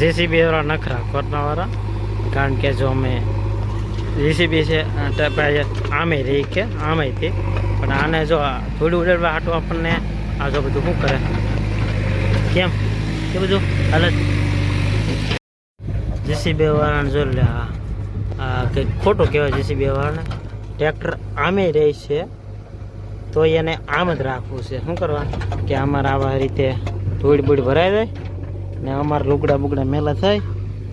JCB વાળા નખરા કરનાવાળા કારણ કે જો અમે જેસીબી છે આમે રહી કે આમે થી પણ આને જો થોડું ઉડેડવા હાટું આપણને આ જો બધું શું કરે? કેમ? કે બધું હાલત. જેસીબી વાળાને જો લે આ કંઈક ખોટું કહેવાય જેસીબી વાળાને. ટ્રેક્ટર આમે રહે છે તો એને આમ જ રાખવું છે. શું કરવાનું કે અમારે આવા રીતે ધૂળ બૂળ ભરાઈ જાય? ને અમારા લુગડા બુગડા મેલા થાય.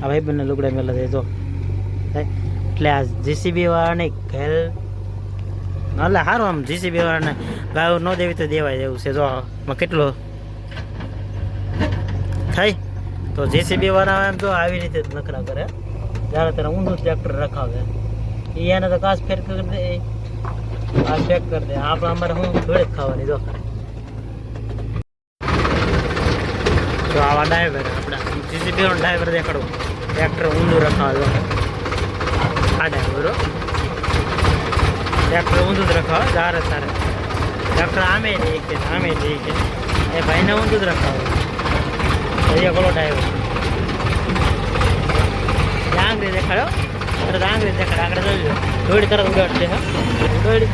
આ ભાઈ બંને લુગડા મેલા થાય, જો. એટલે આ જીસીબી વાળાને ઘેલ એટલે સારું આમ જીસીબી વાળાને ગાયો ન દેવી તો દેવાય એવું છે, જો. કેટલો? થાય. તો જેસીબી વાળા એમ તો આવી રીતે જ નખરા કરે. જ્યારે ત્યારે ઊંધું ટ્રેક્ટર રખાવે. એ એને તો કાચ ફેર કરી દે આ ચેક કરી દે. આપણે અમારે હું જ ખાવાની, જો. જો આવા ડ્રાઈવર આપણે. જીસીબી નો ડ્રાઈવર દેખાડો. ટ્રેક્ટર ઊંધું રખાવે આ ડ્રાઈવરો ટ્રેક્ટર ઊંધું જ રખાવે. સારે સારે. ટ્રેક્ટર આમે જઈ કે આમે જઈ કે એ ભાઈને ઊંધું જ રખાવે. અહીંયા બોલો ડ્રાઈવર ડાંગરી દેખાડો તરત ડાંગરી દેખાડો. આગળ જોજો દોડી તરત ઉડાડશે હા. દોડી.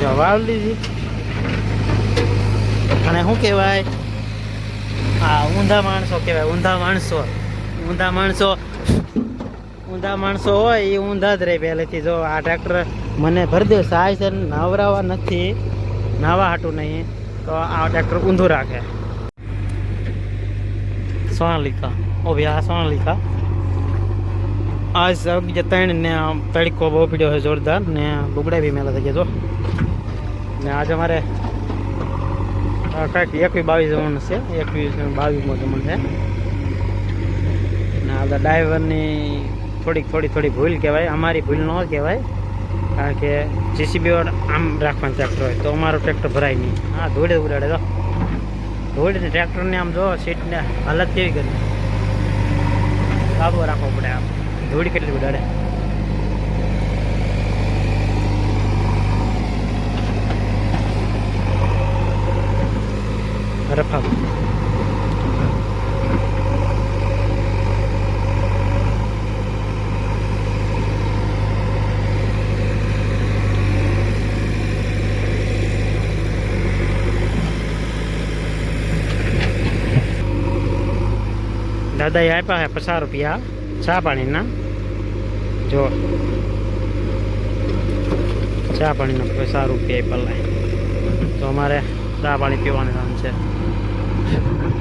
જો વાવ લીધી અને શું કહેવાય? હા ઊંધા માણસો કહેવાય, ઊંધા માણસો. ઊંધા માણસો ઊંધા માણસો હોય એ ઊંધા જ રહે પહેલેથી. જો આ ટ્રેક્ટર મને ભરી દે સહાય છે, નવરાવા નથી, નાવા હાટું નહીં. તો આ ટ્રેક્ટર ઊંધું રાખે. સોનાલિકા. ઓ ભાઈ, આ સોનાલિકા. આ બીજા ત્રણ ને તડકો બહુ પીડ્યો છે, જોરદાર. ને લુગડા બી મેલા થઈ ગયા, જો. ને આજે મારે આ કાંઈક એકવીસ બાવીસ જવાનું છે. એકવીસ બાવીસમાં જવાનું છે. ને આ બધા ડ્રાઈવરની થોડીક થોડી થોડી ભૂલ કહેવાય. અમારી ભૂલ ન કહેવાય. કારણ કે જીસીબી આમ રાખવાનું ટ્રેક્ટર હોય. તો અમારું ટ્રેક્ટર ભરાય નહીં. હા, ધોળે ઉડાડે તો. ધોળે ટ્રેક્ટરને આમ જો સીટને હાલત કેવી કરી. કાબો રાખવો પડે આમ. ધૂળી કેટલી ઉડાડે? દાદાએ આપ્યા હે પચાસ રૂપિયા ચા પાણીના. જો. ચા પાણીના પચાસ રૂપિયા પલાય. તો અમારે ચા પાણી પીવાનું કામ છે.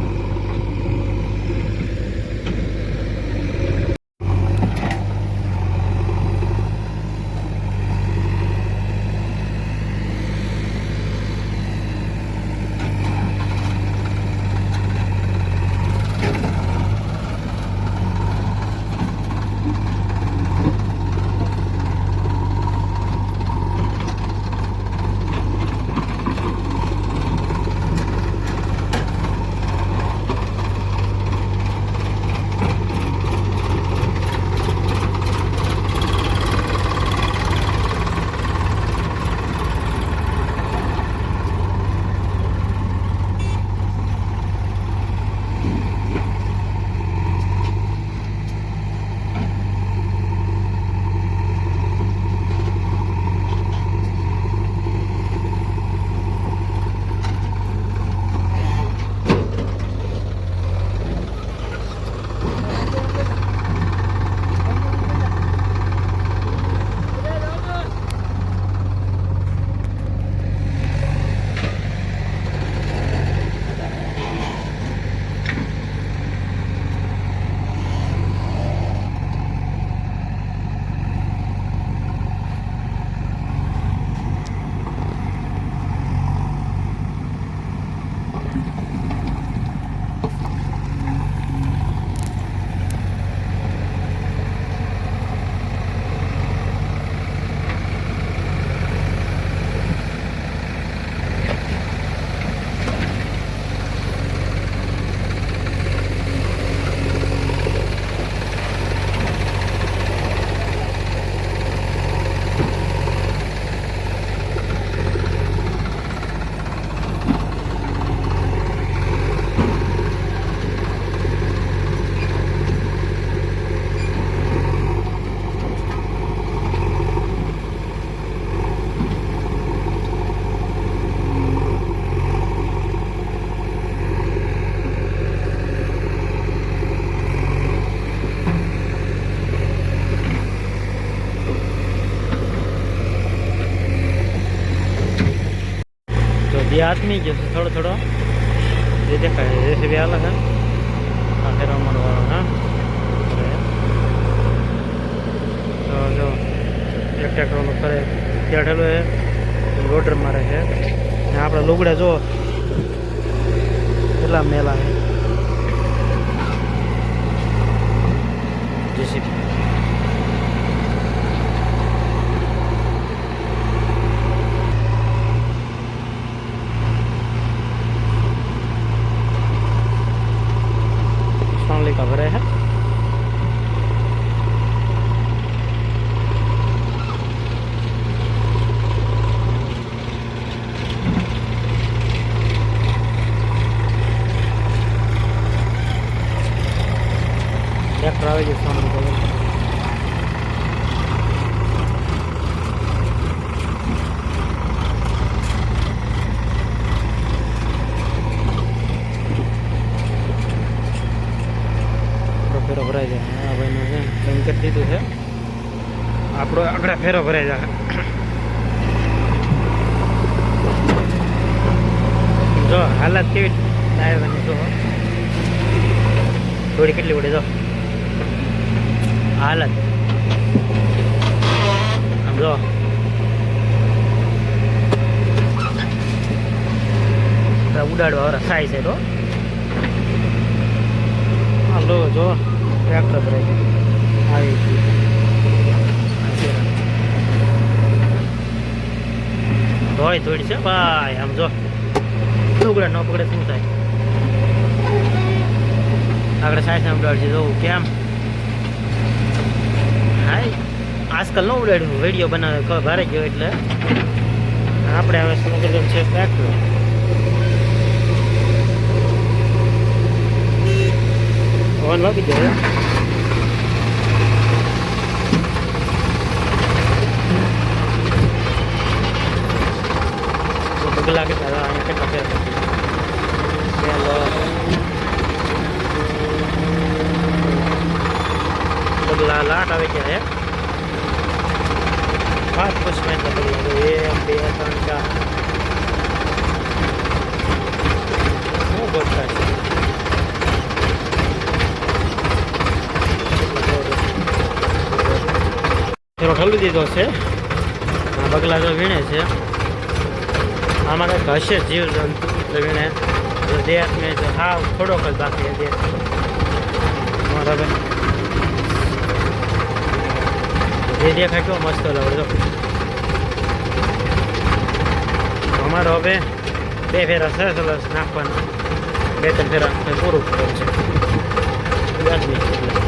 બે આદમી ગયો છે, થોડો થોડો. જે દેખાય રેસીપી અલગ હા આ ફેરવા વાળો હા. તો જો, એક ટ્રેક્ટરનું ફરે. બેઠેલો છે લોડર મારે છે. ને આપણે લુગડા જો, કેટલા મેલા છે. જેસીબી સોનાલિકા ભરે છે ટ્રેક્ટર આવી ગયું સોનાલિકા આપણો ફેરો ભરાઈ જાય આ ભાઈનું છે બંધ કરી દીધું છે આપણો આગળ ફેરો ભરાઈ જાય. જો, હાલત કેવી ટાયરની જો. થોડી કેટલી ઉડે, જો. હાલત. આમ જો. ઉડાડવા વાળા થાય છે, તો. હાલો, જો. ટ્રેક્ટર ભરાઈ આવી ગયું. ધોઈ થોડી છે? ભાઈ, આમ જો. પકડે ન પકડે શું થાય? આગળ સાયન્સ ઉડાડશે જોવું કેમ? હાય, આજકાલ ન ઉડાડ્યું વીડિયો બનાવે ભારે ગયો એટલે. આપણે હવે શું કર્યું છે ટ્રેક્ટર ફોન લાગી જાય બગલા કે તારા અહીંયા કેટલા ફેર નથી પેલો બગલા છે હે. પાંચ પછી એટલા બગલા એક, બે, ત્રણ, ચાર. શું ગોઠતા છે? ફેરો ઠલવી દીધો છે. આ બગલા જો વીણે છે. આમાં કંઈક હશે જીવ જંતુ એટલે વીણે. દેહ મેં હા થોડોક જ બાકી દેહ. મારા ભાઈ જે મસ્ત લાગે અમારો હવે બે ફેરા સરસ સરસ નાખવાના. બે, ત્રણ ફેરા પૂરું કરવું છે.